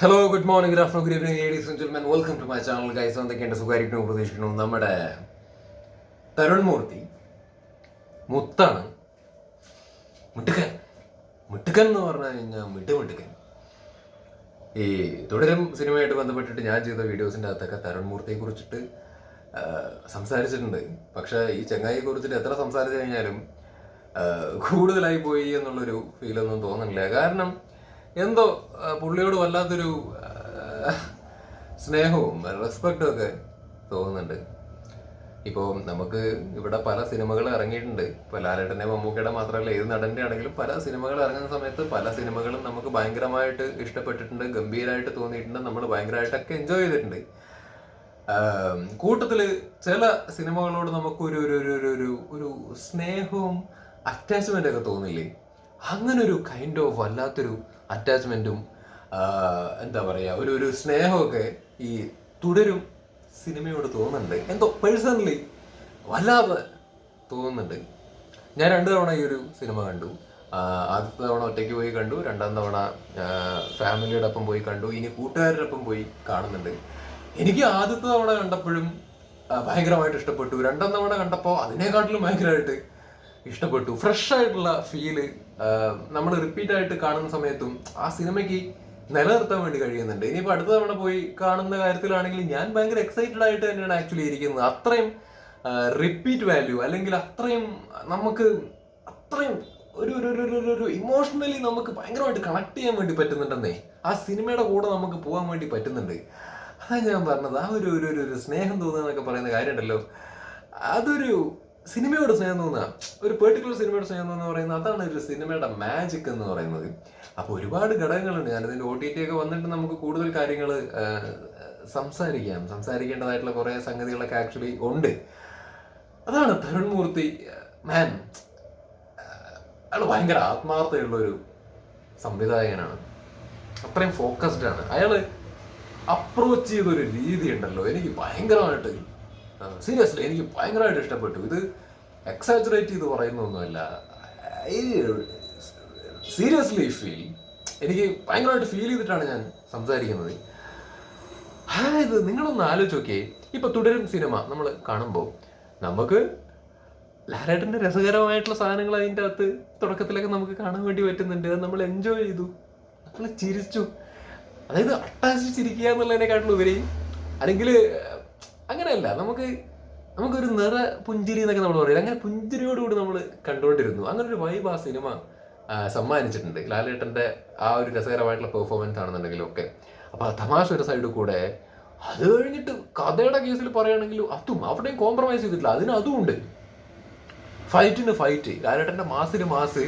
Hello good morning good afternoon good evening ladies and gentlemen welcome to my channel guys എന്തൊക്കെയുണ്ട്? സുഖമായിരിക്കുന്നു പ്രതീക്ഷിക്കുന്നു. നമ്മുടെ തരുൺ മൂർത്തി മുത്താണ്. മിട്ടുക്കൻ. മിട്ടുക്കൻ എന്ന് പറഞ്ഞു കഴിഞ്ഞാൽ മിട്ടു മിട്ടുക്കൻ. ഈ തുടരും സിനിമയായിട്ട് ബന്ധപ്പെട്ടിട്ട് ഞാൻ ചെയ്ത വീഡിയോസിന്റെ അകത്തൊക്കെ തരുൺ മൂർത്തിയെ കുറിച്ചിട്ട് സംസാരിച്ചിട്ടുണ്ട്. പക്ഷെ ഈ ചങ്ങായിയെ കുറിച്ചിട്ട് എത്ര സംസാരിച്ചു കഴിഞ്ഞാലും കൂടുതലായി പോയി എന്നുള്ളൊരു ഫീലൊന്നും തോന്നുന്നില്ല. കാരണം എന്തോ പുള്ളിയോട് വല്ലാത്തൊരു സ്നേഹവും റെസ്പെക്റ്റും ഒക്കെ തോന്നുന്നുണ്ട്. ഇപ്പോൾ നമുക്ക് ഇവിടെ പല സിനിമകൾ ഇറങ്ങിയിട്ടുണ്ട്. ഇപ്പോൾ ലാലേട്ടന്റെ മമ്മൂക്കയുടെ മാത്രമല്ല ഏത് നടന്റെ ആണെങ്കിലും പല സിനിമകൾ ഇറങ്ങുന്ന സമയത്ത് പല സിനിമകളും നമുക്ക് ഭയങ്കരമായിട്ട് ഇഷ്ടപ്പെട്ടിട്ടുണ്ട് ഗംഭീരമായിട്ട് തോന്നിയിട്ടുണ്ട് നമ്മൾ ഭയങ്കരമായിട്ടൊക്കെ എൻജോയ് ചെയ്തിട്ടുണ്ട്. കൂട്ടത്തിൽ ചില സിനിമകളോട് നമുക്ക് ഒരു ഒരു ഒരു ഒരു ഒരു സ്നേഹവും അറ്റാച്ച്മെന്റ് ഒക്കെ തോന്നില്ലേ? അങ്ങനെ ഒരു കൈൻഡ് ഓഫ് വല്ലാത്തൊരു അറ്റാച്ച്മെന്റും എന്താ പറയാ ഒരു ഒരു സ്നേഹമൊക്കെ ഈ തുടരും സിനിമയോട് തോന്നുന്നുണ്ട്. എന്തോ പേഴ്സണലി വല്ലാതെ തോന്നുന്നുണ്ട്. ഞാൻ രണ്ട് തവണ ഈ ഒരു സിനിമ കണ്ടു. ആദ്യത്തെ തവണ ഒറ്റയ്ക്ക് പോയി കണ്ടു. രണ്ടാം തവണ ഫാമിലിയുടെ ഒപ്പം പോയി കണ്ടു. ഇനി കൂട്ടുകാരുടെ ഒപ്പം പോയി കാണുന്നുണ്ട്. എനിക്ക് ആദ്യത്തെ തവണ കണ്ടപ്പോഴും ഭയങ്കരമായിട്ട് ഇഷ്ടപ്പെട്ടു. രണ്ടാം തവണ കണ്ടപ്പോൾ അതിനെക്കാട്ടിലും ഭയങ്കരമായിട്ട് ഇഷ്ടപ്പെട്ടു. ഫ്രഷ് ആയിട്ടുള്ള ഫീൽ നമ്മൾ റിപ്പീറ്റ് ആയിട്ട് കാണുന്ന സമയത്തും ആ സിനിമയ്ക്ക് നിലനിർത്താൻ വേണ്ടി കഴിയുന്നുണ്ട്. ഇനിയിപ്പോൾ അടുത്ത തവണ പോയി കാണുന്ന കാര്യത്തിലാണെങ്കിൽ ഞാൻ ഭയങ്കര എക്സൈറ്റഡ് ആയിട്ട് തന്നെയാണ് ആക്ച്വലി ഇരിക്കുന്നത്. അത്രയും റിപ്പീറ്റ് വാല്യൂ അല്ലെങ്കിൽ അത്രയും നമുക്ക് അത്രയും ഒരു ഒരു ഒരു ഒരു ഇമോഷണലി നമുക്ക് ഭയങ്കരമായിട്ട് കണക്ട് ചെയ്യാൻ വേണ്ടി പറ്റുന്നുണ്ടെന്നേ ആ സിനിമയുടെ കൂടെ നമുക്ക് പോകാൻ വേണ്ടി പറ്റുന്നുണ്ട്. അതാ ഞാൻ പറഞ്ഞത്. ആ ഒരു ഒരു- ഒരു സ്നേഹം തോന്നുക എന്നൊക്കെ പറയുന്ന കാര്യമുണ്ടല്ലോ. അതൊരു സിനിമയോട് സ്നേഹം തോന്നുക ഒരു പെർട്ടിക്കുലർ സിനിമയോട് സ്നേഹം തോന്നുക പറയുന്നത് അതാണ് ഒരു സിനിമയുടെ മാജിക് എന്ന് പറയുന്നത്. അപ്പോൾ ഒരുപാട് ഘടകങ്ങളുണ്ട്. ഞാനതിന്റെ ഒ ടി ടി ഒക്കെ വന്നിട്ട് നമുക്ക് കൂടുതൽ കാര്യങ്ങൾ സംസാരിക്കാം. സംസാരിക്കേണ്ടതായിട്ടുള്ള കുറേ സംഗതികളൊക്കെ ആക്ച്വലി ഉണ്ട്. അതാണ് തരുൺ മൂർത്തി മാൻ അയാൾ ഭയങ്കര ആത്മാർത്ഥതയുള്ള ഒരു സംവിധായകനാണ്. അത്രയും ഫോക്കസ്ഡ് ആണ്. അയാൾ അപ്രോച്ച് ചെയ്തൊരു രീതി ഉണ്ടല്ലോ. എനിക്ക് ഭയങ്കരമായിട്ട് സീരിയസ്ലി എനിക്ക് ഭയങ്കരമായിട്ട് ഇഷ്ടപ്പെട്ടു. ഇത് എക്സാജറേറ്റ് ചെയ്ത് പറയുന്നൊന്നുമല്ല. സീരിയസ്ലി ഫീൽ എനിക്ക് ഭയങ്കരമായിട്ട് ഫീൽ ചെയ്തിട്ടാണ് ഞാൻ സംസാരിക്കുന്നത്. അതായത് നിങ്ങളൊന്ന് ആലോചിച്ച് നോക്കിയേ. ഇപ്പൊ തുടരും സിനിമ നമ്മൾ കാണുമ്പോൾ നമുക്ക് ലാലേട്ടന്റെ രസകരമായിട്ടുള്ള സാധനങ്ങൾ അതിന്റെ അകത്ത് തുടക്കത്തിലൊക്കെ നമുക്ക് കാണാൻ വേണ്ടി പറ്റുന്നുണ്ട്. അത് നമ്മൾ എൻജോയ് ചെയ്തു. നമ്മൾ ചിരിച്ചു. അതായത് അട്ടാശിച്ചിരിക്കുക എന്നുള്ളതിനെക്കാട്ടിലുപരി അല്ലെങ്കിൽ അങ്ങനെയല്ല നമുക്ക് നമുക്കൊരു നിറ പുഞ്ചിരി എന്നൊക്കെ നമ്മൾ പറയില്ല അങ്ങനെ പുഞ്ചിരിയോടുകൂടി നമ്മൾ കണ്ടുകൊണ്ടിരുന്നു. അങ്ങനെ ഒരു വൈബ് ആ സിനിമ സമ്മാനിച്ചിട്ടുണ്ട്. ലാലേട്ടന്റെ ആ ഒരു രസകരമായിട്ടുള്ള പെർഫോമൻസ് ആണെന്നുണ്ടെങ്കിലും ഒക്കെ. അപ്പോൾ തമാശ ഒരു സൈഡിൽ കൂടെ അത് കഴിഞ്ഞിട്ട് കഥയുടെ കേസിൽ പറയുകയാണെങ്കിൽ അതും അവിടെയും കോംപ്രമൈസ് ചെയ്തിട്ടില്ല. അതിന് അതും ഉണ്ട്. ഫൈറ്റിന് ഫൈറ്റ് ലാലേട്ടന്റെ മാസിന് മാസ്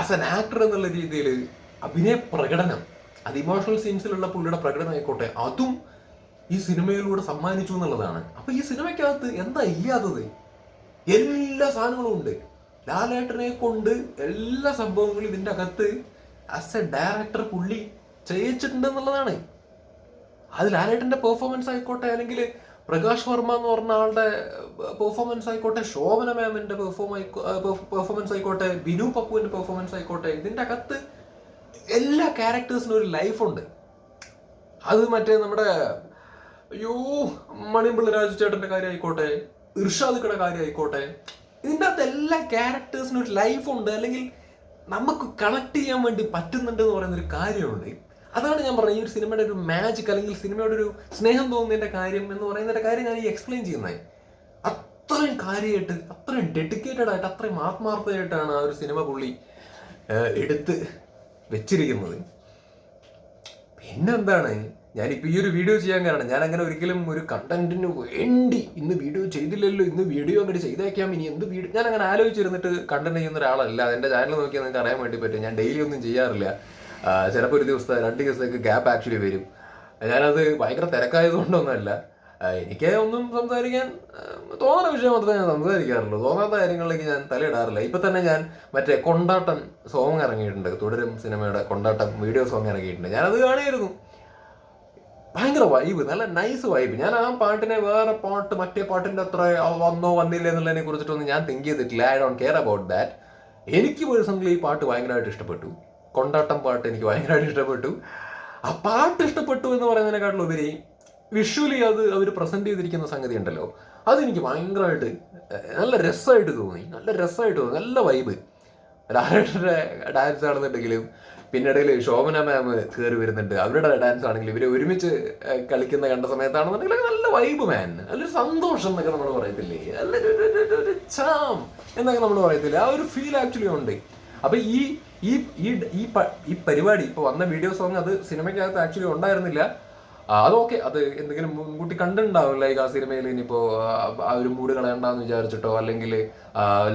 ആസ് എൻ ആക്ടർ എന്നുള്ള രീതിയിൽ അഭിനയ പ്രകടനം അത് ഇമോഷണൽ സീൻസിലുള്ള പുള്ളിയുടെ പ്രകടനം ആയിക്കോട്ടെ അതും ഈ സിനിമയിലൂടെ സമ്മാനിച്ചു എന്നുള്ളതാണ്. അപ്പൊ ഈ സിനിമയ്ക്കകത്ത് എന്താ ഇല്ലാത്തത്? എല്ലാ സാധനങ്ങളും ഉണ്ട്. ലാലേട്ടനെ കൊണ്ട് എല്ലാ സംഭവങ്ങളും ഇതിന്റെ അകത്ത് ആസ് എ ഡയറക്ടർ പുള്ളി ചെയ്യിച്ചിട്ടുണ്ട് എന്നുള്ളതാണ്. അത് ലാലേട്ടന്റെ പെർഫോമൻസ് ആയിക്കോട്ടെ അല്ലെങ്കിൽ പ്രകാശ് വർമ്മ എന്ന് പറഞ്ഞ ആളുടെ പെർഫോമൻസ് ആയിക്കോട്ടെ ശോഭന മാമിന്റെ പെർഫോമൻസ് ആയിക്കോട്ടെ ബിനു പപ്പുവിന്റെ പെർഫോമൻസ് ആയിക്കോട്ടെ ഇതിന്റെ അകത്ത് എല്ലാ ക്യാരക്ടേഴ്സിനും ഒരു ലൈഫുണ്ട് അത് മറ്റേ നമ്മുടെ അയ്യോ മണിമ്പിള്ള രാജുചേട്ടന്റെ കാര്യം ആയിക്കോട്ടെ ഇർഷാദുക്കയുടെ കാര്യം ആയിക്കോട്ടെ. ഇതിന്റെ അകത്ത് എല്ലാ ക്യാരക്ടേഴ്സിനും ഒരു ലൈഫുണ്ട് അല്ലെങ്കിൽ നമുക്ക് കണക്ട് ചെയ്യാൻ വേണ്ടി പറ്റുന്നുണ്ട് എന്ന് പറയുന്ന ഒരു കാര്യമുണ്ട്. അതാണ് ഞാൻ പറഞ്ഞത് ഈ ഒരു സിനിമയുടെ ഒരു മാജിക് അല്ലെങ്കിൽ സിനിമയുടെ ഒരു സ്നേഹം തോന്നുന്നതിന്റെ കാര്യം എന്ന് പറയുന്നതിന്റെ കാര്യം ഞാൻ ഈ എക്സ്പ്ലെയിൻ ചെയ്യുന്നത് അത്രയും കാര്യമായിട്ട് അത്രയും ഡെഡിക്കേറ്റഡ് ആയിട്ട് അത്രയും ആത്മാർത്ഥമായിട്ടാണ് ആ ഒരു സിനിമ പുള്ളി എടുത്ത് വെച്ചിരിക്കുന്നത്. പിന്നെന്താണ്? ഞാനിപ്പോൾ ഈ ഒരു വീഡിയോ ചെയ്യാൻ കാരണം ഞാൻ അങ്ങനെ ഒരിക്കലും ഒരു കണ്ടന്റിന് വേണ്ടി ഇന്ന് വീഡിയോ ചെയ്തില്ലല്ലോ ഇന്ന് വീഡിയോ അങ്ങോട്ട് ചെയ്തേക്കാം ഇനി എന്ത് വീഡിയോ ഞാൻ അങ്ങനെ ആലോചിച്ചിരുന്നിട്ട് കണ്ടന്റ് ചെയ്യുന്ന ഒരാളല്ല. എന്റെ ചാനൽ നോക്കിയാൽ നിങ്ങൾക്ക് അറിയാൻ വേണ്ടി പറ്റും. ഞാൻ ഡെയിലി ഒന്നും ചെയ്യാറില്ല. ചിലപ്പോൾ ഒരു ദിവസത്തെ രണ്ട് ദിവസത്തേക്ക് ഗ്യാപ്പ് ആക്ച്വലി വരും. ഞാനത് ഭയങ്കര തിരക്കായതുകൊണ്ടൊന്നുമല്ല എനിക്ക് ഒന്നും സംസാരിക്കാൻ തോന്നുന്ന വിഷയം മാത്രമേ ഞാൻ സംസാരിക്കാറുള്ളൂ. തോന്നാത്ത കാര്യങ്ങളിലേക്ക് ഞാൻ തലയിടാറില്ല. ഇപ്പൊ തന്നെ ഞാൻ മറ്റേ കൊണ്ടാട്ടം സോങ് ഇറങ്ങിയിട്ടുണ്ട്. തുടരും സിനിമയുടെ കൊണ്ടാട്ടം വീഡിയോ സോങ് ഇറങ്ങിയിട്ടുണ്ട്. ഞാനത് കാണിയായിരുന്നു ഭയങ്കര വൈബ് നല്ല നൈസ് വൈബ് ഞാൻ ആ പാട്ടിനെ വേറെ പാട്ട് മറ്റേ പാട്ടിന്റെ അത്ര വന്നോ വന്നില്ലേ എന്നുള്ളതിനെ കുറിച്ചിട്ടൊന്നും ഞാൻ തിങ്ക് ചെയ്തിട്ടില്ല. I don't care about that എനിക്ക് പേഴ്സണലി ഈ പാട്ട് ഭയങ്കരമായിട്ട് ഇഷ്ടപ്പെട്ടു. കൊണ്ടാട്ടം പാട്ട് എനിക്ക് ഭയങ്കരമായിട്ട് ഇഷ്ടപ്പെട്ടു. ആ പാട്ട് ഇഷ്ടപ്പെട്ടു എന്ന് പറയുന്നതിനെക്കാട്ടിലുപരി വിഷ്വലി അത് അവർ പ്രസന്റ് ചെയ്തിരിക്കുന്ന സംഗതി ഉണ്ടല്ലോ. അതെനിക്ക് ഭയങ്കരമായിട്ട് നല്ല രസമായിട്ട് തോന്നി. നല്ല രസമായിട്ട് തോന്നി. നല്ല വൈബ് ലാലേട്ടന്റെ ഡാൻസ് ആണെന്നുണ്ടെങ്കിലും പിന്നെ ഇടയിൽ ശോഭന മാം കയറി വരുന്നുണ്ട്. അവരുടെ ഡാൻസ് ആണെങ്കിൽ ഇവർ ഒരുമിച്ച് കളിക്കുന്ന കണ്ട സമയത്താണെന്നുണ്ടെങ്കിൽ നല്ല വൈബ് മാൻ നല്ലൊരു സന്തോഷം എന്നൊക്കെ നമ്മൾ പറയത്തില്ലേ? നല്ലൊരു ചാം എന്നൊക്കെ നമ്മൾ പറയത്തില്ലേ? ആ ഒരു ഫീൽ ആക്ച്വലി ഉണ്ട്. അപ്പൊ ഈ ഈ ഈ ഈ ഈ പരിപാടി ഇപ്പൊ വന്ന വീഡിയോ സോങ് അത് സിനിമയ്ക്കകത്ത് ആക്ച്വലി ഉണ്ടായിരുന്നില്ല. ആ, ഓക്കെ. അത് എന്തെങ്കിലും മുൻകൂട്ടി കണ്ടിട്ടുണ്ടാവും ലൈക്ക് ആ സിനിമയിൽ ഇനിയിപ്പോ ആ, ഒരു മൂഡ് കളയണ്ടെന്ന് വിചാരിച്ചിട്ടോ? അല്ലെങ്കിൽ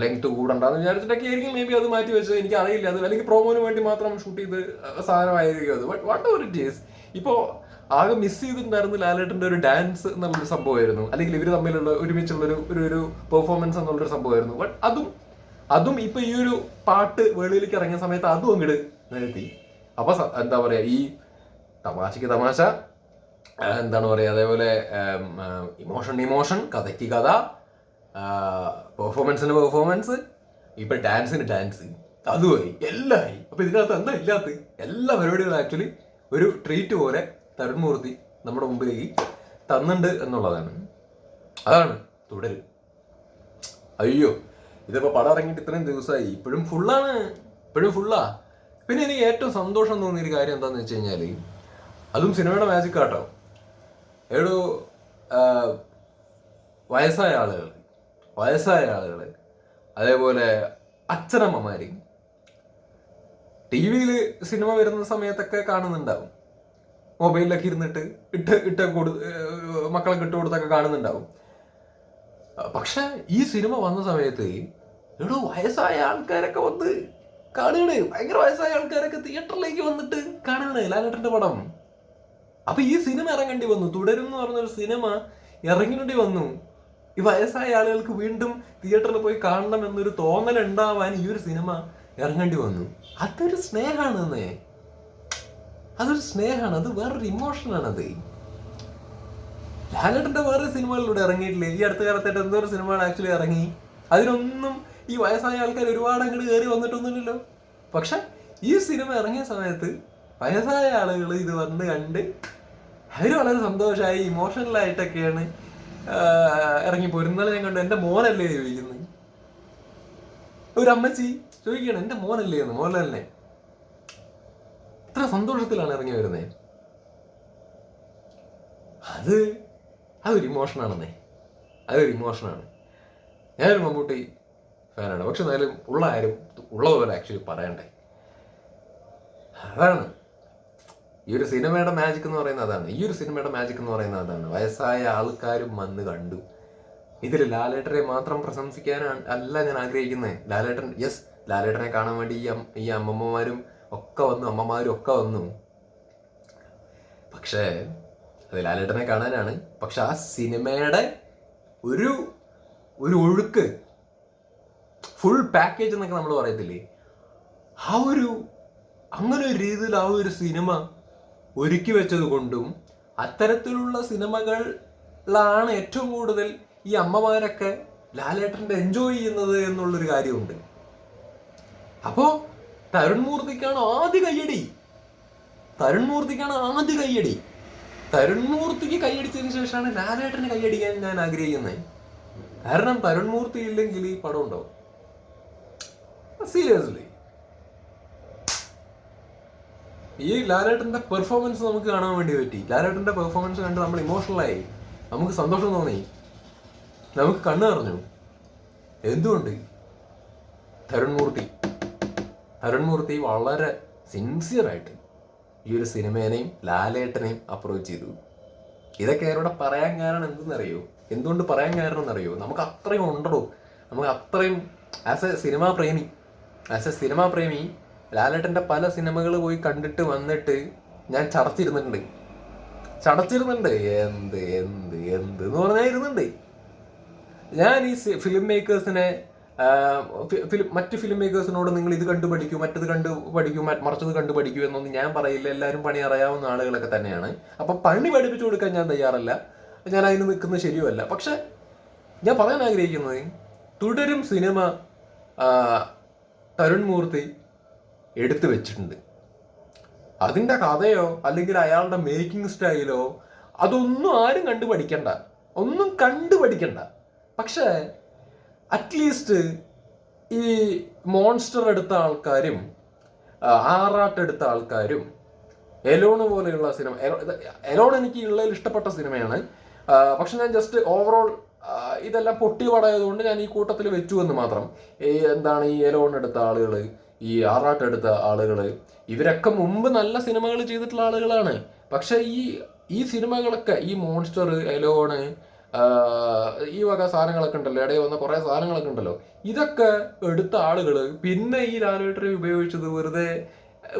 ലെങ്ത് കൂടണ്ടെന്ന് വിചാരിച്ചിട്ടൊക്കെ ആയിരിക്കും മേ ബി അത് മാറ്റി വെച്ചത്. എനിക്ക് അറിയില്ല അത്. അല്ലെങ്കിൽ പ്രോമോന് വേണ്ടി മാത്രം ഷൂട്ട് ചെയ്ത് സാധനമായിരിക്കും അത്. വാട്ട് എവർ ഇറ്റ് ഈസ് ഇപ്പോ ആകെ മിസ് ചെയ്തിട്ടുണ്ടായിരുന്നു ലാലേട്ടന്റെ ഒരു ഡാൻസ് എന്നുള്ളൊരു സംഭവമായിരുന്നു. അല്ലെങ്കിൽ ഇവർ തമ്മിലുള്ള ഒരുമിച്ചുള്ള ഒരു ഒരു പെർഫോമൻസ് എന്നുള്ളൊരു സംഭവമായിരുന്നു. ബട്ട് അതും അതും ഇപ്പൊ ഈ ഒരു പാട്ട് വെളിയിലേക്ക് ഇറങ്ങിയ സമയത്ത് അതും അങ്ങോട്ട് നിരത്തി അപ്പൊ എന്താ പറയാ ഈ തമാശക്ക് തമാശ എന്താണ് പറയുക അതേപോലെ ഇമോഷൻ ഇമോഷൻ കഥയ്ക്ക് കഥ പെർഫോമൻസിന് പെർഫോമൻസ് ഇപ്പൊ ഡാൻസിന് ഡാൻസ് അതുമായി എല്ലായി അപ്പൊ ഇതിനകത്ത് എന്താ ഇല്ലാത്ത എല്ലാ പരിപാടികളും ആക്ച്വലി ഒരു ട്രീറ്റ് പോലെ തരുൺമൂർത്തി നമ്മുടെ മുമ്പിലേക്ക് തന്നുണ്ട് എന്നുള്ളതാണ്. അതാണ് തുടരും. അയ്യോ ഇതിപ്പോ പടം ഇറങ്ങിയിട്ട് ഇത്രയും ദിവസമായി ഇപ്പോഴും ഫുള്ളാണ് ഇപ്പോഴും ഫുള്ളാ പിന്നെ എനിക്ക് ഏറ്റവും സന്തോഷം തോന്നിയ ഒരു കാര്യം എന്താണെന്ന് വെച്ച് കഴിഞ്ഞാൽ അതും സിനിമയുടെ മാജിക് ആട്ടോ. ഏടു വയസ്സായ ആളുകൾ വയസ്സായ ആളുകൾ. അതേപോലെ അച്ഛനമ്മമാര്. ടി വിയിൽ സിനിമ വരുന്ന സമയത്തൊക്കെ കാണുന്നുണ്ടാവും. മൊബൈലിലൊക്കെ ഇരുന്നിട്ട് ഇട്ട് ഇട്ട് കൊടു മക്കളെ ഇട്ട് കൊടുത്തൊക്കെ കാണുന്നുണ്ടാവും. പക്ഷെ ഈ സിനിമ വന്ന സമയത്ത് എടോ വയസ്സായ ആൾക്കാരൊക്കെ വന്ന് കാണുകയാണ്. ഭയങ്കര വയസ്സായ ആൾക്കാരൊക്കെ തിയേറ്ററിലേക്ക് വന്നിട്ട് കാണുകയാണ് ലാലേട്ടന്റെ പടം. അപ്പൊ ഈ സിനിമ ഇറങ്ങേണ്ടി വന്നു. തുടരും എന്ന് പറഞ്ഞൊരു സിനിമ ഇറങ്ങേണ്ടി വന്നു. ഈ വയസ്സായ ആളുകൾക്ക് വീണ്ടും തിയേറ്ററിൽ പോയി കാണണം എന്നൊരു തോന്നൽ ഉണ്ടാവാൻ ഈ ഒരു സിനിമ ഇറങ്ങേണ്ടി വന്നു. അതൊരു സ്നേഹാണെന്നേ. അതൊരു സ്നേഹമാണ് അത് വേറൊരു ഇമോഷനാണ് അത് ലാലേട്ടന്റെ വേറെ സിനിമകളിലൂടെ ഇറങ്ങിയിട്ടില്ലേ? ഈ അടുത്ത കാലത്തായിട്ട് എന്തോ ഒരു സിനിമകൾ ആക്ച്വലി ഇറങ്ങി. അതിനൊന്നും ഈ വയസ്സായ ആൾക്കാർ ഒരുപാട് അങ്ങോട്ട് കയറി വന്നിട്ടൊന്നുമില്ലല്ലോ. പക്ഷെ ഈ സിനിമ ഇറങ്ങിയ സമയത്ത് വയസ്സായ ആളുകൾ ഇത് വന്ന് കണ്ട് അവർ വളരെ സന്തോഷമായി ഇമോഷണലായിട്ടൊക്കെയാണ് ഇറങ്ങി പോരുന്നത്. ഞാൻ കണ്ടു എന്റെ മോനല്ലേ? ചോദിക്കുന്നത് ഒരു അമ്മച്ചി ചോദിക്കണം എന്റെ മോനല്ലേ? എന്ന്. മോനല്ലേ ഇത്ര സന്തോഷത്തിലാണ് ഇറങ്ങി വരുന്നത് അത് അതൊരു ഇമോഷനാണെന്നേ അതൊരു ഇമോഷനാണ് ഞാനൊരു മമ്മൂട്ടി ഫാനാണ് പക്ഷെ എന്നാലും ഉള്ള ആരും ഉള്ളതുപോലെ ആക്ച്വലി പറയണ്ടേ. അതാണ്. ഈ ഒരു സിനിമയുടെ മാജിക് എന്ന് പറയുന്നത് അതാണ്. ഈ ഒരു സിനിമയുടെ മാജിക് എന്ന് പറയുന്നത് അതാണ്. വയസ്സായ ആൾക്കാരും വന്ന് കണ്ടു. ഇതിൽ ലാലേട്ടനെ മാത്രം പ്രശംസിക്കാനാണ് അല്ല ഞാൻ ആഗ്രഹിക്കുന്നത് ലാലേട്ടൻ യെസ് ലാലേട്ടനെ കാണാൻ വേണ്ടി ഈ ഈ അമ്മമ്മമാരും ഒക്കെ വന്നു അമ്മമാരും ഒക്കെ വന്നു. പക്ഷേ അത് ലാലേട്ടനെ കാണാനാണ്. പക്ഷെ ആ സിനിമയുടെ ഒരു ഒരു ഒഴുക്ക് ഫുൾ പാക്കേജ് എന്നൊക്കെ നമ്മൾ പറയത്തില്ലേ? ആ ഒരു അങ്ങനെ ഒരു രീതിയിൽ ആ ഒരു സിനിമ ഒരുക്കി വെച്ചത് കൊണ്ടും അത്തരത്തിലുള്ള സിനിമകളാണ് ഏറ്റവും കൂടുതൽ ഈ അമ്മമാരൊക്കെ ലാലേട്ടന്റെ എൻജോയ് ചെയ്യുന്നത് എന്നുള്ളൊരു കാര്യമുണ്ട്. അപ്പോ തരുൺമൂർത്തിക്കാണ് ആദ്യ കയ്യടി. തരുൺമൂർത്തിക്കാണ് ആദ്യ കയ്യടി. തരുൺമൂർത്തിക്ക് കൈയടിച്ചതിന് ശേഷമാണ് ലാലേട്ടന് കൈയടിക്കാൻ ഞാൻ ആഗ്രഹിക്കുന്നത്. കാരണം തരുൺമൂർത്തി ഇല്ലെങ്കിൽ ഈ പടം ഉണ്ടാവും. സീരിയസ്ലി ഈ ലാലേട്ടന്റെ പെർഫോമൻസ് നമുക്ക് കാണാൻ വേണ്ടി പറ്റി. ലാലേട്ടന്റെ പെർഫോമൻസ് കണ്ട് നമ്മൾ ഇമോഷണലായി നമുക്ക് സന്തോഷം തോന്നി. നമുക്ക് കണ്ണു നിറഞ്ഞു. എന്തുകൊണ്ട്? തരുൺമൂർത്തി. തരുൺമൂർത്തി വളരെ സിൻസിയർ ആയിട്ട് ഈ ഒരു സിനിമേനെയും ലാലേട്ടനെയും അപ്രോച്ച് ചെയ്തു. ഇതൊക്കെ അവരോട് പറയാൻ കാരണം എന്തെന്നറിയോ? എന്തുകൊണ്ട് പറയാൻ കാരണം എന്നറിയോ? നമുക്ക് അത്രയും ഉണ്ടോ നമുക്ക് അത്രയും ആസ് എ സിനിമാ പ്രേമി. ആസ് എ സിനിമാ പ്രേമി ലാലേട്ടന്റെ പല സിനിമകൾ പോയി കണ്ടിട്ട് വന്നിട്ട് ഞാൻ ചടച്ചിരുന്നുണ്ട് ചടച്ചിരുന്നുണ്ട് എന്ത് എന്ത് എന്ത് എന്ന് പറഞ്ഞാൽ ഇരുന്നുണ്ട്. ഞാൻ ഈ ഫിലിം മേക്കേഴ്സിനെ ഫിലിം മറ്റ് ഫിലിം മേക്കേഴ്സിനോട് നിങ്ങൾ ഇത് കണ്ടു പഠിക്കൂ മറ്റത് കണ്ടു പഠിക്കൂ മറിച്ചത് കണ്ടു പഠിക്കൂ എന്നൊന്നും ഞാൻ പറയില്ല. എല്ലാവരും പണി അറിയാവുന്ന ആളുകളൊക്കെ തന്നെയാണ്. അപ്പം പണി പഠിപ്പിച്ചു കൊടുക്കാൻ ഞാൻ തയ്യാറല്ല. ഞാൻ അതിന് നിൽക്കുന്നത് ശരിയുമല്ല. പക്ഷെ ഞാൻ പറയാൻ ആഗ്രഹിക്കുന്നത് തുടരും സിനിമ തരുൺ മൂർത്തി എടുത്തു വെച്ചിട്ടുണ്ട്. അതിന്റെ കഥയോ അല്ലെങ്കിൽ അയാളുടെ മേക്കിംഗ് സ്റ്റൈലോ അതൊന്നും ആരും കണ്ടു പഠിക്കണ്ട. ഒന്നും കണ്ടു പഠിക്കണ്ട. പക്ഷേ അറ്റ്ലീസ്റ്റ് ഈ മോൺസ്റ്റർ എടുത്ത ആൾക്കാരും ആറാട്ട് എടുത്ത ആൾക്കാരും എലോണ് പോലെയുള്ള സിനിമ എലോൺ എനിക്ക് ഉള്ളതിൽ ഇഷ്ടപ്പെട്ട സിനിമയാണ്. പക്ഷെ ഞാൻ ജസ്റ്റ് ഓവറോൾ ഇതെല്ലാം പൊട്ടി പടയതുകൊണ്ട് ഞാൻ ഈ കൂട്ടത്തിൽ വെച്ചു എന്ന് മാത്രം. ഈ എന്താണ് ഈ എലോൺ എടുത്ത ആളുകൾ ഈ ആറാട്ട് എടുത്ത ആളുകൾ ഇവരൊക്കെ മുമ്പ് നല്ല സിനിമകൾ ചെയ്തിട്ടുള്ള ആളുകളാണ്. പക്ഷെ ഈ ഈ സിനിമകളൊക്കെ ഈ മോൺസ്റ്റർ എലോണ് ഈ വക സാധനങ്ങളൊക്കെ ഉണ്ടല്ലോ ഇടയിൽ വന്ന കുറേ സാധനങ്ങളൊക്കെ ഉണ്ടല്ലോ. ഇതൊക്കെ എടുത്ത ആളുകൾ പിന്നെ ഈ ലാലേട്ടനെ ഉപയോഗിച്ചത് വെറുതെ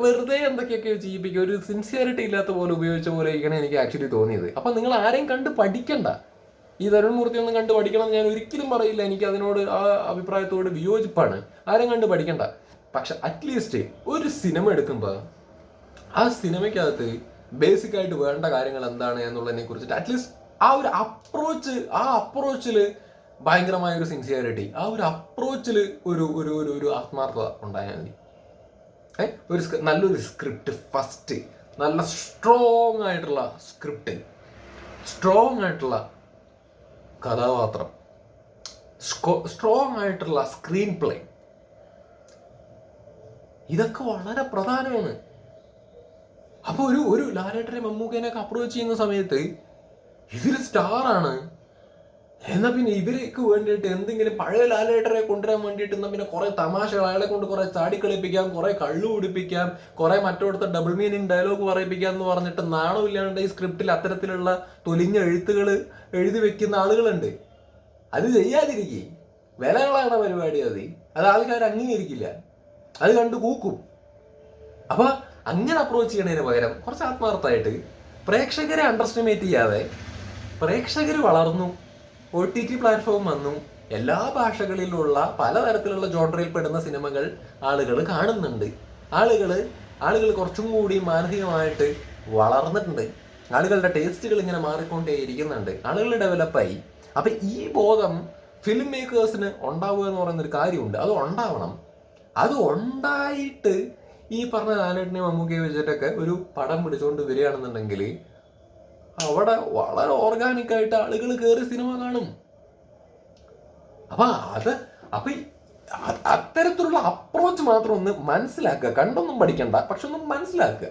വെറുതെ എന്തൊക്കെയൊക്കെ ചെയ്യിപ്പിക്കുക ഒരു സിൻസിയറിറ്റി ഇല്ലാത്ത പോലെ ഉപയോഗിച്ച പോലെ ഇരിക്കണം എനിക്ക് ആക്ച്വലി തോന്നിയത്. അപ്പൊ നിങ്ങൾ ആരെയും കണ്ട് പഠിക്കണ്ട. ഈ തരുൺമൂർത്തി ഒന്നും കണ്ട് പഠിക്കണം ഞാൻ ഒരിക്കലും പറയില്ല. എനിക്ക് അതിനോട് ആ അഭിപ്രായത്തോട് വിയോജിപ്പാണ്. ആരെയും കണ്ട് പഠിക്കണ്ട. പക്ഷെ അറ്റ്ലീസ്റ്റ് ഒരു സിനിമ എടുക്കുമ്പോൾ ആ സിനിമയ്ക്കകത്ത് ബേസിക് ആയിട്ട് വേണ്ട കാര്യങ്ങൾ എന്താണ് എന്നുള്ളതിനെ കുറിച്ചിട്ട് അറ്റ്ലീസ്റ്റ് ആ ഒരു അപ്രോച്ച് ആ അപ്രോച്ചിൽ ഭയങ്കരമായ ഒരു സിൻസിയറിറ്റി ആ ഒരു അപ്രോച്ചിൽ ഒരു ഒരു ഒരു ഒരു ആത്മാർത്ഥത ഉണ്ടായാൽ മതി. ഒരു നല്ലൊരു സ്ക്രിപ്റ്റ് ഫസ്റ്റ് നല്ല സ്ട്രോങ് ആയിട്ടുള്ള സ്ക്രിപ്റ്റ് സ്ട്രോങ് ആയിട്ടുള്ള കഥാപാത്രം. സ്ട്രോങ് ആയിട്ടുള്ള സ്ക്രീൻ പ്ലേ ഇതൊക്കെ വളരെ പ്രധാനമാണ്. അപ്പൊ ഒരു ഒരു ലാലേട്ടനെ മമ്മൂക്കേനെയൊക്കെ അപ്രോച്ച് ചെയ്യുന്ന സമയത്ത് ഇവർ സ്റ്റാറാണ് എന്നാ പിന്നെ ഇവർക്ക് വേണ്ടിയിട്ട് എന്തെങ്കിലും പഴയ ലാലേട്ടനെ കൊണ്ടുവരാൻ വേണ്ടിയിട്ട് എന്നാ പിന്നെ കുറെ തമാശകൾ അയാളെ കൊണ്ട് കുറെ ചാടിക്കളിപ്പിക്കാം കുറെ കള്ളു കുടിപ്പിക്കാം കുറെ മറ്റോടത്തെ ഡബിൾ മീനിങ് ഡയലോഗ് പറയിപ്പിക്കാം എന്ന് പറഞ്ഞിട്ട് നാണമില്ലാണ്ട് ഈ സ്ക്രിപ്റ്റിൽ അത്തരത്തിലുള്ള തൊലിഞ്ഞ എഴുത്തുകൾ എഴുതി വെക്കുന്ന ആളുകളുണ്ട്. അത് ചെയ്യാതിരിക്കേ. വിലകളാണ് പരിപാടി അത്. അത് ആൾക്കാർ അംഗീകരിക്കില്ല. അത് കണ്ട് കൂക്കും. അപ്പൊ അങ്ങനെ അപ്രോച്ച് ചെയ്യണതിന് പകരം കുറച്ച് ആത്മാർത്ഥമായിട്ട് പ്രേക്ഷകരെ അണ്ടർസ്റ്റിമേറ്റ് ചെയ്യാതെ പ്രേക്ഷകർ വളർന്നു ഒ ടി ടി പ്ലാറ്റ്ഫോം വന്നു എല്ലാ ഭാഷകളിലുള്ള പലതരത്തിലുള്ള ജോണറിൽ പെടുന്ന സിനിമകൾ ആളുകൾ കാണുന്നുണ്ട്. ആളുകൾ ആളുകൾ കുറച്ചും കൂടി മാനസികമായിട്ട് വളർന്നിട്ടുണ്ട്. ആളുകളുടെ ടേസ്റ്റുകൾ ഇങ്ങനെ മാറിക്കൊണ്ടേയിരിക്കുന്നുണ്ട് ആളുകൾ ഡെവലപ്പായി അപ്പൊ ഈ ബോധം ഫിലിം മേക്കേഴ്സിന് ഉണ്ടാവുക എന്ന് പറയുന്ന ഒരു കാര്യമുണ്ട്. അത് ഉണ്ടാവണം. അത് ഉണ്ടായിട്ട് ഈ പറഞ്ഞ നാലെട്ടിനെ മമ്മൂക്കയെ വെച്ചിട്ടൊക്കെ ഒരു പടം പിടിച്ചുകൊണ്ട് വരികയാണെന്നുണ്ടെങ്കിൽ അവിടെ വളരെ ഓർഗാനിക് ആയിട്ട് ആളുകൾ കയറി സിനിമ കാണും. അപ്പൊ അത് അപ്പൊ അത്തരത്തിലുള്ള അപ്രോച്ച് മാത്രം ഒന്ന് മനസ്സിലാക്കുക. കണ്ടൊന്നും പഠിക്കണ്ട പക്ഷെ ഒന്ന് മനസ്സിലാക്കുക.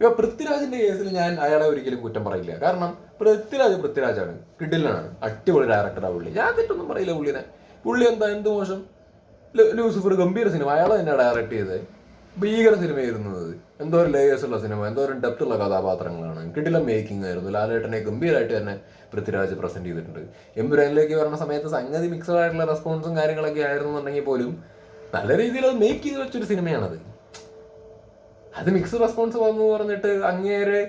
ഇപ്പൊ പൃഥ്വിരാജിന്റെ കേസിൽ ഞാൻ അയാളെ ഒരിക്കലും കുറ്റം പറയില്ല. കാരണം പൃഥ്വിരാജ് പൃഥ്വിരാജാണ്. കിഡിലാണ് അടിപൊളി ഡയറക്ടറാണ് പുള്ളി. ഞാൻ തെറ്റൊന്നും പറയില്ല പുള്ളിനെ. പുള്ളി എന്താ എന്ത് മോശം? ലൂസിഫർ ഗംഭീര സിനിമ. അയാളെ തന്നെ ഡയറക്ട് ചെയ്തത്. ഭീകര സിനിമയായിരുന്നു അത് എന്തോരം ലേയേഴ്സ് ഉള്ള സിനിമ. എന്തോരം ഡെപ്ത് ഉള്ള കഥാപാത്രങ്ങളാണ്. കിട്ടില്ല മേക്കിംഗ് ആയിരുന്നു. ലാലേട്ടനെ ഗംഭീരമായിട്ട് തന്നെ പൃഥ്വിരാജ് പ്രസന്റ് ചെയ്തിട്ടുണ്ട്. എമ്പുരാനിലേക്ക് വരുന്ന സമയത്ത് സംഗതി മിക്സഡ് ആയിട്ടുള്ള റെസ്പോൺസും കാര്യങ്ങളൊക്കെ ആയിരുന്നു എന്നുണ്ടെങ്കിൽ പോലും നല്ല രീതിയിൽ അത് മേക്ക് ചെയ്ത് വെച്ചൊരു സിനിമയാണത്. അത് മിക്സഡ് റെസ്പോൺസ് വന്നു പറഞ്ഞിട്ട് അങ്ങേരെ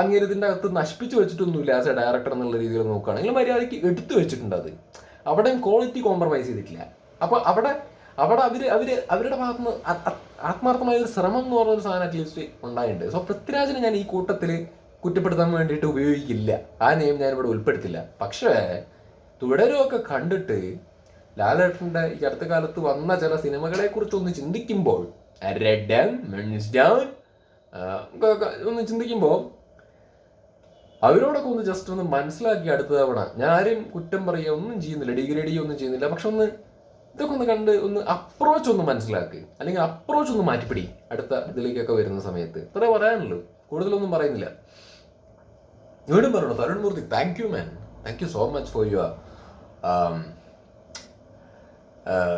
അങ്ങേര് ഇതിന്റെ അകത്ത് നശിപ്പിച്ചു വെച്ചിട്ടൊന്നുമില്ല. ആസ് എ ഡയറക്ടർ എന്നുള്ള രീതിയിൽ നോക്കുകയാണെങ്കിൽ മര്യാദയ്ക്ക് എടുത്തു വെച്ചിട്ടുണ്ട് അത്. അവിടെയും ക്വാളിറ്റി കോംപ്രമൈസ് ചെയ്തിട്ടില്ല. അപ്പൊ അവിടെ അവിടെ അവർ അവർ അവരുടെ ഭാഗത്തുനിന്ന് ആത്മാർത്ഥമായ ഒരു ശ്രമം എന്ന് പറഞ്ഞൊരു സാധനം അറ്റ്ലീസ്റ്റ് ഉണ്ടായിട്ടുണ്ട്. സോ പൃഥ്വിരാജിനെ ഞാൻ ഈ കൂട്ടത്തിൽ കുറ്റപ്പെടുത്താൻ വേണ്ടിയിട്ട് ഉപയോഗിക്കില്ല. ആ നെയിം ഞാൻ ഇവിടെ ഉൾപ്പെടുത്തില്ല. പക്ഷേ തുടരുമൊക്കെ കണ്ടിട്ട് ലാലേട്ടന്റെ ഈ അടുത്ത കാലത്ത് വന്ന ചില സിനിമകളെ കുറിച്ച് ഒന്ന് ചിന്തിക്കുമ്പോൾ റെഡ് ഡൗൺ ഒന്ന് ചിന്തിക്കുമ്പോൾ അവരോടൊക്കെ ഒന്ന് ജസ്റ്റ് ഒന്ന് മനസ്സിലാക്കി അടുത്ത തവണ. ഞാൻ ആരെയും കുറ്റം പറയുക ഒന്നും ചെയ്യുന്നില്ല. ഡിഗ്രേഡ് ഒന്നും ചെയ്യുന്നില്ല. പക്ഷെ ഒന്ന് ഇതൊക്കെ ഒന്ന് കണ്ട് ഒന്ന് അപ്രോച്ച് ഒന്ന് മനസ്സിലാക്ക്. അല്ലെങ്കിൽ അപ്രോച്ച് ഒന്ന് മാറ്റിപ്പിടി. അടുത്ത ഇതിലേക്കൊക്കെ വരുന്ന സമയത്ത്. ഇത്രേ പറയാനുള്ളൂ. കൂടുതലൊന്നും പറയുന്നില്ല. വീണ്ടും പറയണോ? Tarun Moorthy thank you man thank you so much for your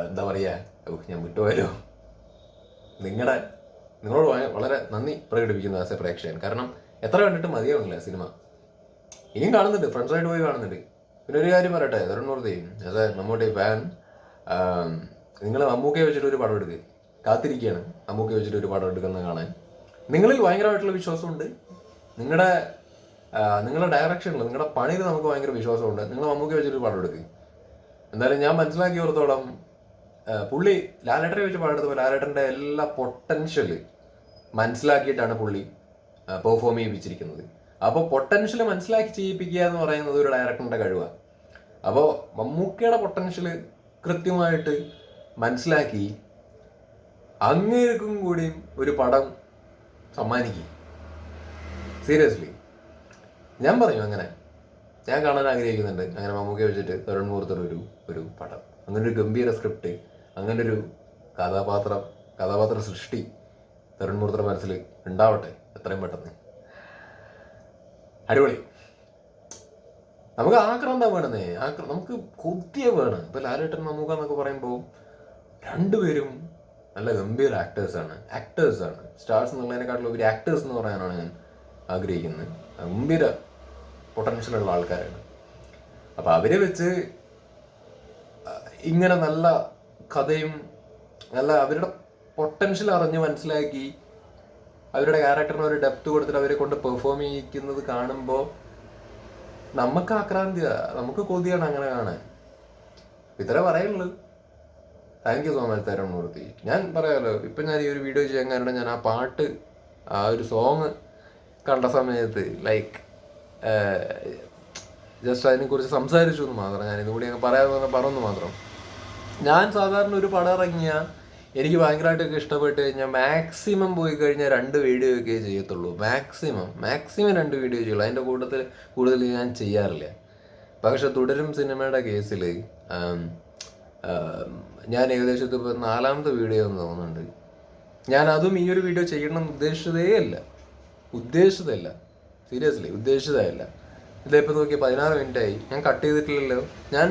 എന്താ പറയുക ഞാൻ വിട്ടുപോയല്ലോ. നിങ്ങളുടെ നിങ്ങളോട് വളരെ നന്ദി പ്രകടിപ്പിക്കുന്നു ആസ് എ പ്രേക്ഷകൻ. കാരണം എത്ര കണ്ടിട്ട് മതിയാവുന്നില്ല സിനിമ. ഇനിയും കാണുന്നുണ്ട്. ഫ്രണ്ട്സായിട്ട് പോയി കാണുന്നുണ്ട്. പിന്നെ ഒരു കാര്യം പറയട്ടെ Tarun Moorthy. As a Mammootty fan നിങ്ങൾ അമ്മൂക്കെ വെച്ചിട്ട് ഒരു പടം എടുക്കുക കാത്തിരിക്കുകയാണ് അമ്മൂക്കെ വെച്ചിട്ട് ഒരു പടം എടുക്കുന്നത് കാണാൻ. നിങ്ങളിൽ ഭയങ്കരമായിട്ടുള്ള വിശ്വാസമുണ്ട്. നിങ്ങളുടെ നിങ്ങളുടെ ഡയറക്ഷനിൽ നിങ്ങളുടെ പണിയിൽ നമുക്ക് ഭയങ്കര വിശ്വാസമുണ്ട്. നിങ്ങൾ മമ്മൂക്കയെ വെച്ചിട്ട് പടം എടുക്കുക എന്തായാലും ഞാൻ മനസ്സിലാക്കിയോടത്തോളം ഓർത്തോളം പുള്ളി ലാലേട്ടനെ വെച്ച് പാടെടുത്തപ്പോൾ ലാലേട്ടന്റെ എല്ലാ പൊട്ടൻഷ്യൽ മനസ്സിലാക്കിയിട്ടാണ് പുള്ളി പെർഫോം ചെയ്യിപ്പിച്ചിരിക്കുന്നത്. അപ്പോൾ പൊട്ടൻഷ്യൽ മനസ്സിലാക്കി ചെയ്യിപ്പിക്കുക എന്ന് പറയുന്നത് ഒരു ഡയറക്ടറിന്റെ കഴിവാണ് അപ്പോൾ മമ്മൂക്കയുടെ പൊട്ടൻഷ്യൽ കൃത്യമായിട്ട് മനസ്സിലാക്കി അങ്ങേർക്കും കൂടി ഒരു പടം സമ്മാനിക്കും. സീരിയസ്ലി ഞാൻ പറഞ്ഞു അങ്ങനെ. ഞാൻ കാണാൻ ആഗ്രഹിക്കുന്നുണ്ട്. അങ്ങനെ മമ്മൂക്കെ വെച്ചിട്ട് തരുൺ മൂർത്തർ ഒരു ഒരു പടം. അങ്ങനെ ഒരു ഗംഭീര സ്ക്രിപ്റ്റ് അങ്ങനെ ഒരു കഥാപാത്രം കഥാപാത്ര സൃഷ്ടി തരുൺ മൂർത്തർ മനസ്സിൽ ഉണ്ടാവട്ടെ എത്രയും പെട്ടെന്ന്. അടിപൊളി. നമുക്ക് ആക്രാന്ത വേണമെന്നേ ആക്ര നമുക്ക് കൊതിയ വേണം. ഇപ്പൊ ലാലേട്ടൻ മമ്മൂക്ക എന്നൊക്കെ പറയുമ്പോൾ രണ്ടുപേരും നല്ല ഗംഭീര ആക്ടേഴ്സാണ് ആക്ടേഴ്സാണ് സ്റ്റാർസ് എന്നുള്ളതിനെക്കാട്ടിലും ഒരു ആക്ടേഴ്സ് എന്ന് പറയാനാണ് ഞാൻ ആഗ്രഹിക്കുന്നത്. ഗംഭീര പൊട്ടൻഷ്യൽ ഉള്ള ആൾക്കാരാണ്. അപ്പൊ അവരെ വെച്ച് ഇങ്ങനെ നല്ല കഥയും നല്ല അവരുടെ പൊട്ടൻഷ്യൽ അറിഞ്ഞ് മനസ്സിലാക്കി അവരുടെ ക്യാരക്ടറിന് ഒരു ഡെപ്ത് കൊടുത്തിട്ട് അവരെ കൊണ്ട് പെർഫോം ചെയ്യിക്കുന്നത് കാണുമ്പോൾ നമുക്ക് ആക്രാന്തി നമുക്ക് കൊതിയാണ് അങ്ങനെ കാണാൻ. ഇത്രേ പറയുള്ളൂ. Thank you so much Tarun Moorthy ഞാൻ പറയാലോ ഇപ്പം ഞാൻ ഈ ഒരു വീഡിയോ ചെയ്യാൻ കാരണം ഞാൻ ആ പാട്ട് ആ ഒരു സോങ് കണ്ട സമയത്ത് ലൈക്ക് ജസ്റ്റ് അതിനെക്കുറിച്ച് സംസാരിച്ചു എന്ന് മാത്രം ഞാൻ ഇതുകൂടി അങ്ങ് പറയാമെന്ന് പറഞ്ഞു മാത്രം. ഞാൻ സാധാരണ ഒരു പടം ഇറങ്ങിയ എനിക്ക് ഭയങ്കരമായിട്ടൊക്കെ ഇഷ്ടപ്പെട്ട് കഴിഞ്ഞാൽ മാക്സിമം പോയി കഴിഞ്ഞാൽ രണ്ട് വീഡിയോ ഒക്കെ ചെയ്യത്തുള്ളൂ. മാക്സിമം മാക്സിമം രണ്ട് വീഡിയോ ചെയ്യുള്ളൂ. അതിന്റെ കൂട്ടത്തിൽ കൂടുതൽ ഞാൻ ചെയ്യാറില്ല. പക്ഷെ തുടരും സിനിമയുടെ കേസിൽ ഞാൻ ഏകദേശം ഇപ്പോൾ നാലാമത്തെ വീഡിയോ എന്ന് തോന്നുന്നുണ്ട്. ഞാൻ അതും ഈ ഒരു വീഡിയോ ചെയ്യണം ഉദ്ദേശിച്ചതേ അല്ല. ഉദ്ദേശിച്ചതല്ല. സീരിയസ്ലി ഉദ്ദേശിച്ചതല്ല ഇതിപ്പോൾ നോക്കിയാൽ പതിനാറ് മിനിറ്റായി ഞാൻ കട്ട് ചെയ്തിട്ടില്ലല്ലോ. ഞാൻ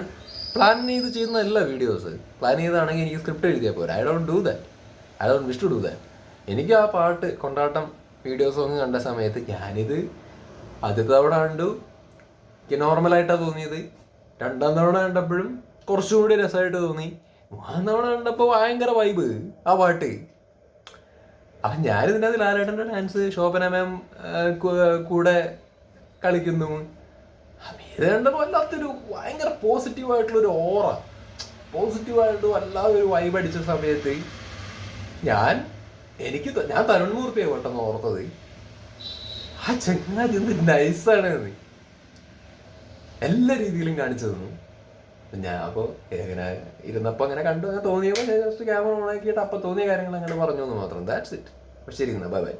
പ്ലാൻ ചെയ്ത് ചെയ്യുന്നതല്ല വീഡിയോസ് പ്ലാൻ ചെയ്താണെങ്കിൽ എനിക്ക് സ്ക്രിപ്റ്റ് എഴുതിയാൽ പോരാ. I don't do that I don't wish to do that എനിക്ക് ആ പാട്ട് കൊണ്ടാട്ടം വീഡിയോസ് സോങ് കണ്ട സമയത്ത് ഞാനിത് ആദ്യത്തെ തവണ കണ്ടു. എനിക്ക് നോർമലായിട്ടാണ് തോന്നിയത്. രണ്ടാം തവണ കണ്ടപ്പോഴും കുറച്ചുകൂടി രസമായിട്ട് തോന്നി. മൂന്നാം തവണ കണ്ടപ്പോൾ ഭയങ്കര വൈബ് ആ പാട്ട്. അപ്പൊ ഞാനിതിന്റെ അത് ലാലേട്ടന്റെ ഡാൻസ് ശോഭന മാം കൂടെ കളിക്കുന്നു. അപ്പൊ ഇത് കണ്ടപ്പോൾ വല്ലാത്തൊരു ഭയങ്കര പോസിറ്റീവ് ആയിട്ടുള്ള ഒരു ഓറ പോസിറ്റീവായിട്ട് വല്ലാതെ ഒരു വൈബ് അടിച്ച സമയത്ത് ഞാൻ എനിക്ക് ഞാൻ തരുൺ മൂർത്തിയെ പെട്ടെന്ന് ഓർത്തത്. ആ ചങ്ങാതി എന്ത് നൈസാണ് എന്ന്. എല്ലാ രീതിയിലും കാണിച്ചു തന്നു. ഞാൻ അപ്പോൾ എങ്ങനെ ഇരുന്നപ്പോൾ അങ്ങനെ കണ്ടു. അങ്ങനെ തോന്നിയപ്പോൾ ജസ്റ്റ് ക്യാമറ ഓൺ ആക്കിയിട്ട് അപ്പോൾ തോന്നിയ കാര്യങ്ങൾ അങ്ങനെ പറഞ്ഞു എന്ന് മാത്രം. ദാറ്റ്സ് ഇറ്റ് അപ്പോൾ ശരി എന്നാൽ ബൈ ബൈ